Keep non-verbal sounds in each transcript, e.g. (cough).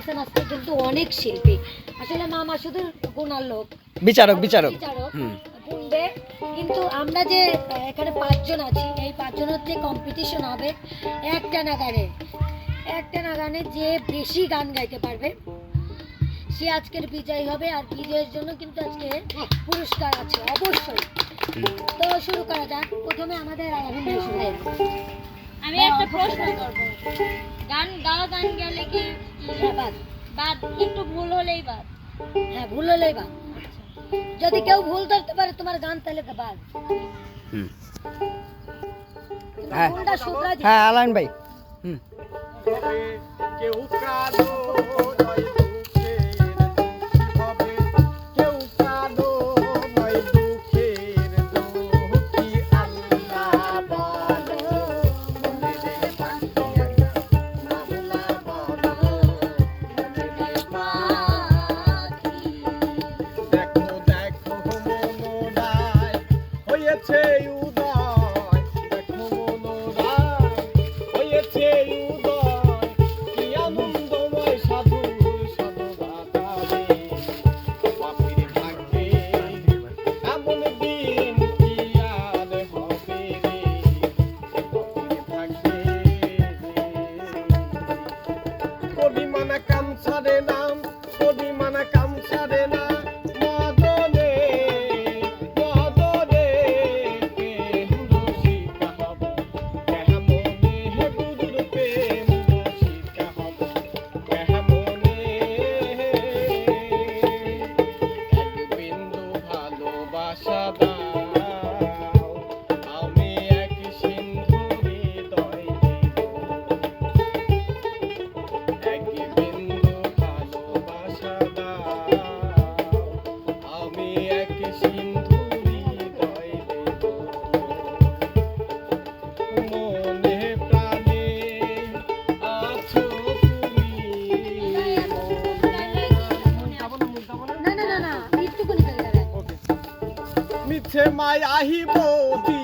করতেছেন আসতে কিন্তু অনেক শিল্পী। আসলে মা মাসুদের গোনার লোক। বিচারক বিচারক। বিচারক কিন্তু আমরা যে এখানে পাঁচজন আছি এই পাঁচজনের যে কম্পিটিশন হবে একটা না গানে একটা না গানে যে বেশি গান গাইতে পারবে সে আজকের বিজয় হবে। আর বিজয়ের জন্য কিন্তু আজকে পুরস্কার আছে অবশ্যই। তো শুরু করা যাক। প্রথমে আমাদের আলহামদুলিল্লাহ আমি হ্যাঁ, একটা প্রশ্ন করব। গান গাওয়া গান গেলে কি হ্যাঁ, বাদ। বাদ একটু ভুল হলেই বাদ। হ্যাঁ ভুল হলেই বাদ। যদি আচ্ছা। কেউ ভুল ধরতে পারে তোমার গান তাহলে বাদ। হ্যাঁ।, হ্যাঁ আলান ভাই। হুম। কেউ কালো से माया मोती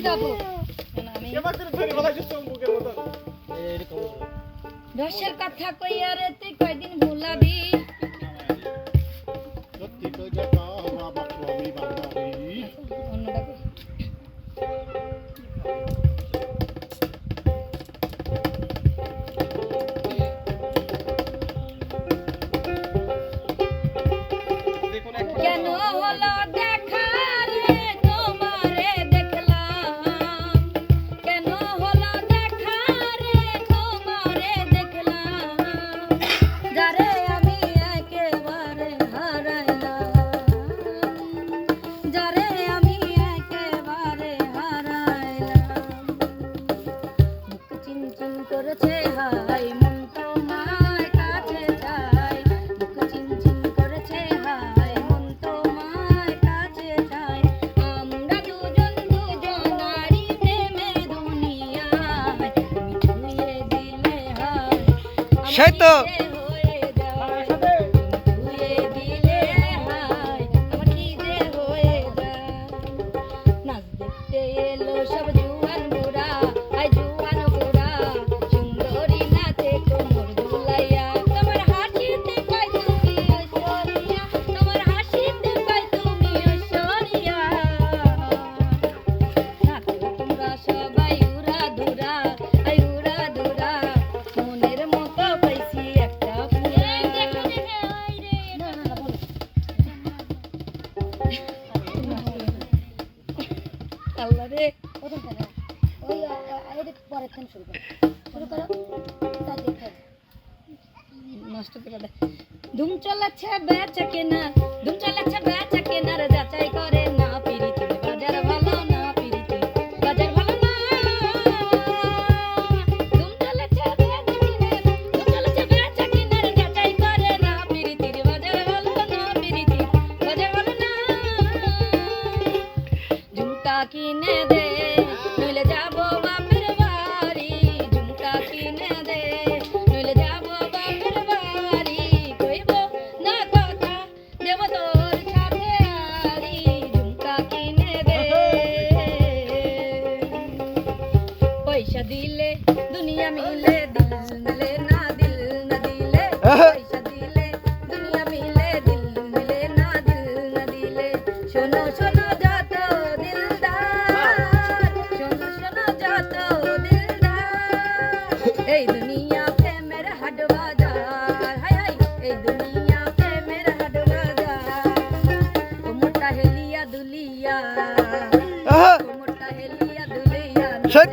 যাব। কথা কইয়া রে তুই কয়দিন ভুলাবি? সেই তো।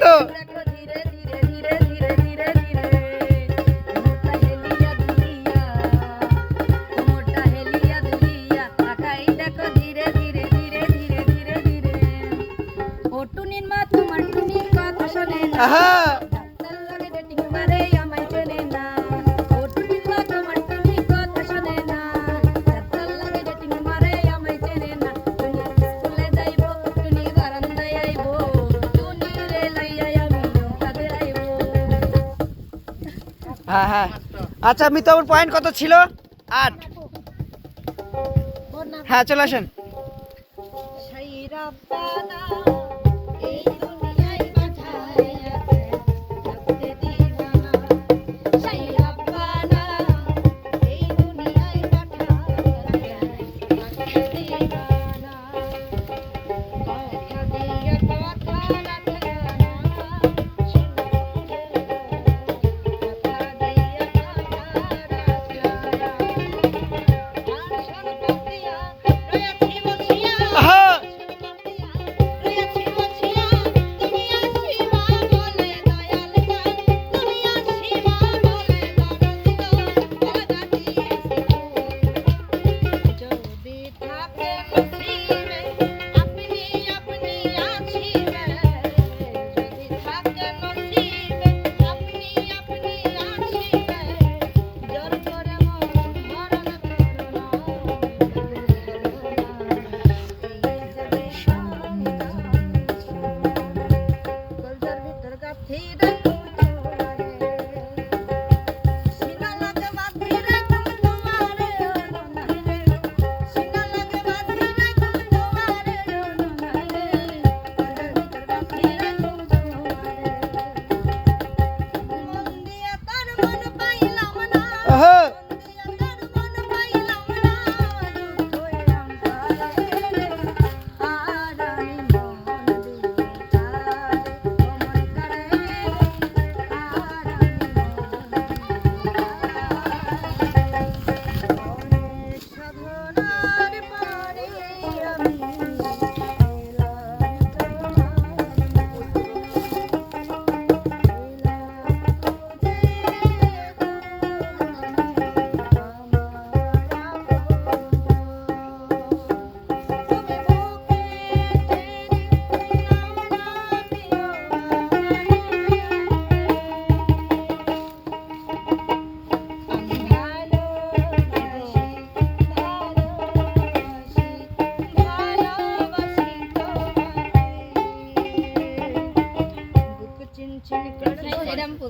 তো হ্যাঁ হ্যাঁ। আচ্ছা মিতাবুর পয়েন্ট কত ছিল? আট। হ্যাঁ চলে আসেন।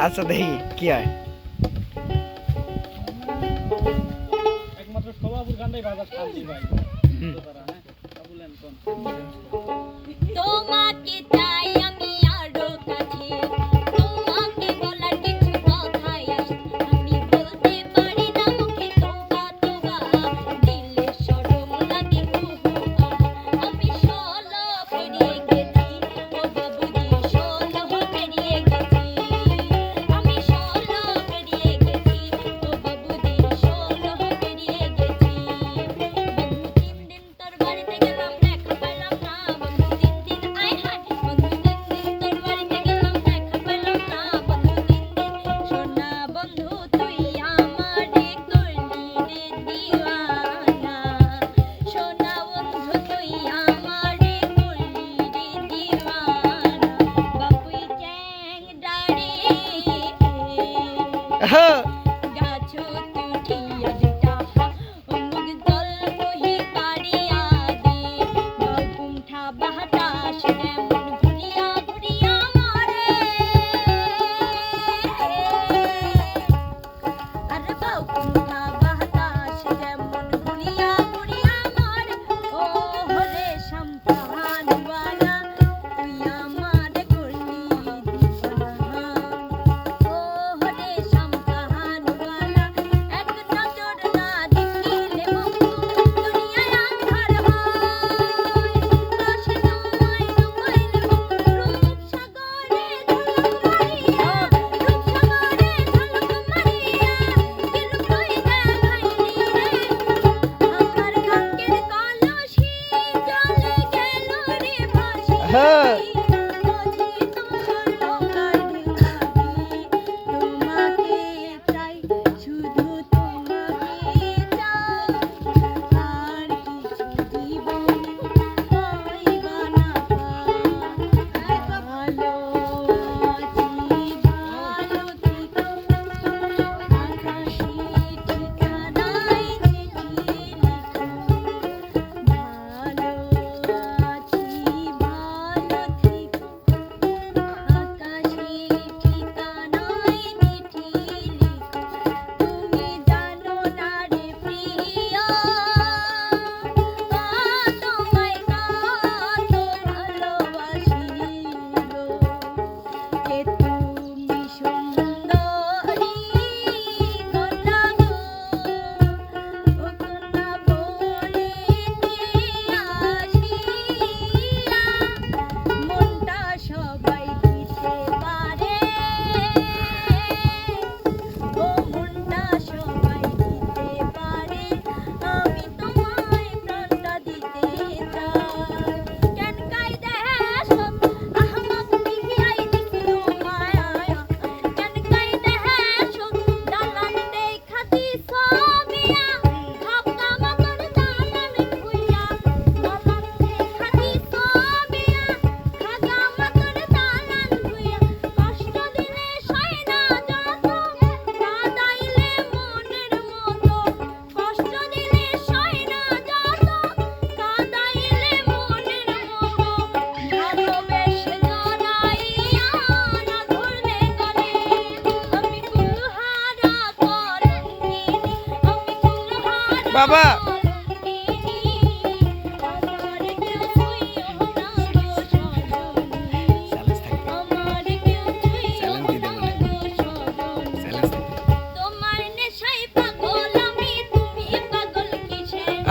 আচ্ছা দেখি কি হয়? একমাত্র সবাবুর গানটাই বাজার শান্তি হ্যাঁ? তোমাকে Okay.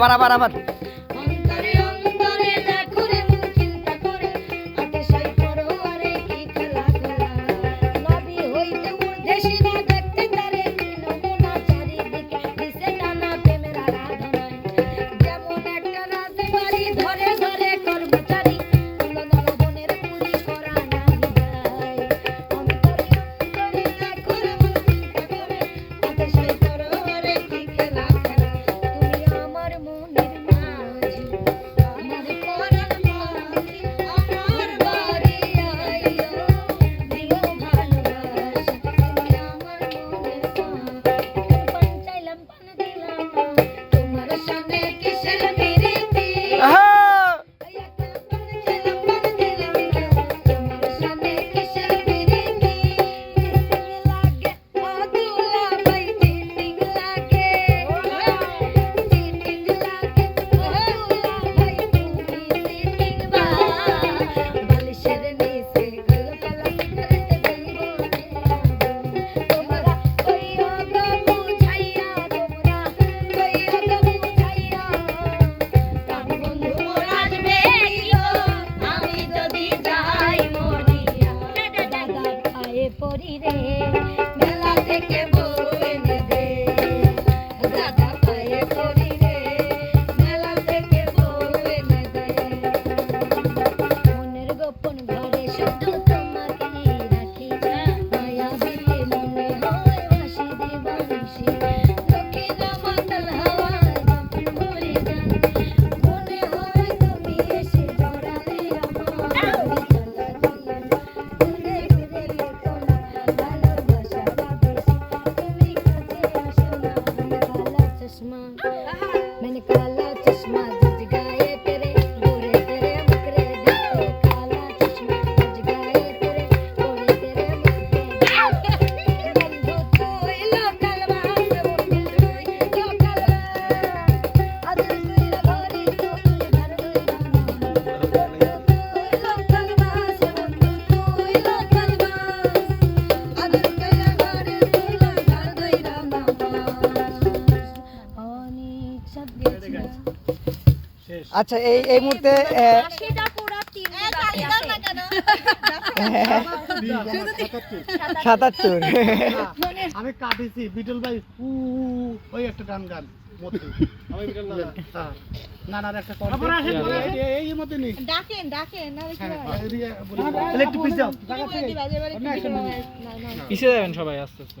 আবার আবার আবার। আচ্ছা এই এই মুহূর্তে সাতাত্তর আমি কাটিছি বিটল ভাই ওই একটা গান গান পিছিয়ে যাবেন সবাই আস্তে আস্তে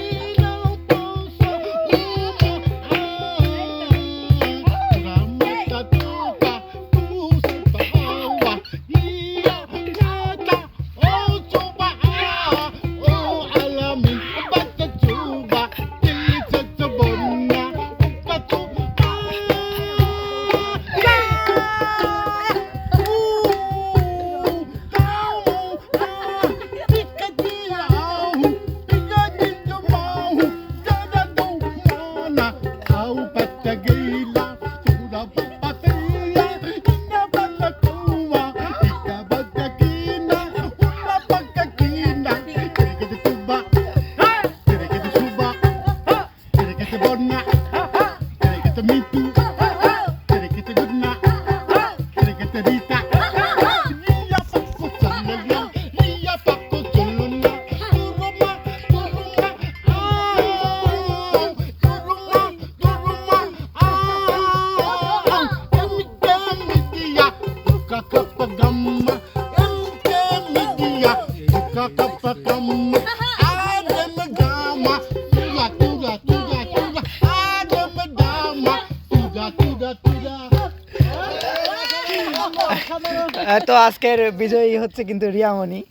তো আজকের বিজয়ী হচ্ছে কিন্তু রিয়ামণি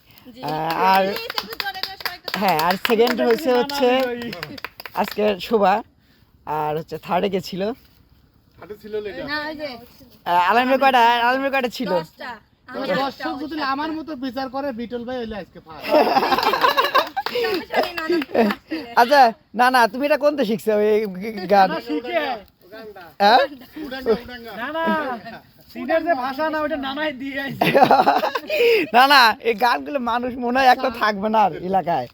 আর হ্যাঁ আর সেকেন্ড হয়েছে হচ্ছে আজকের শোভা আর হচ্ছে থার্ডে কে ছিল ছিল আমার মতো বিচার করে বিটল ভাই আজকে আচ্ছা না না তুমি এটা কোনতে শিখছো এই গান হ্যাঁ? না না সিনের যে ভাষা না ওটা নানাই দিয়ে আইছে। (laughs) না না এই গানগুলো মানুষ মনে হয় একটা থাকবে না আর এলাকায়।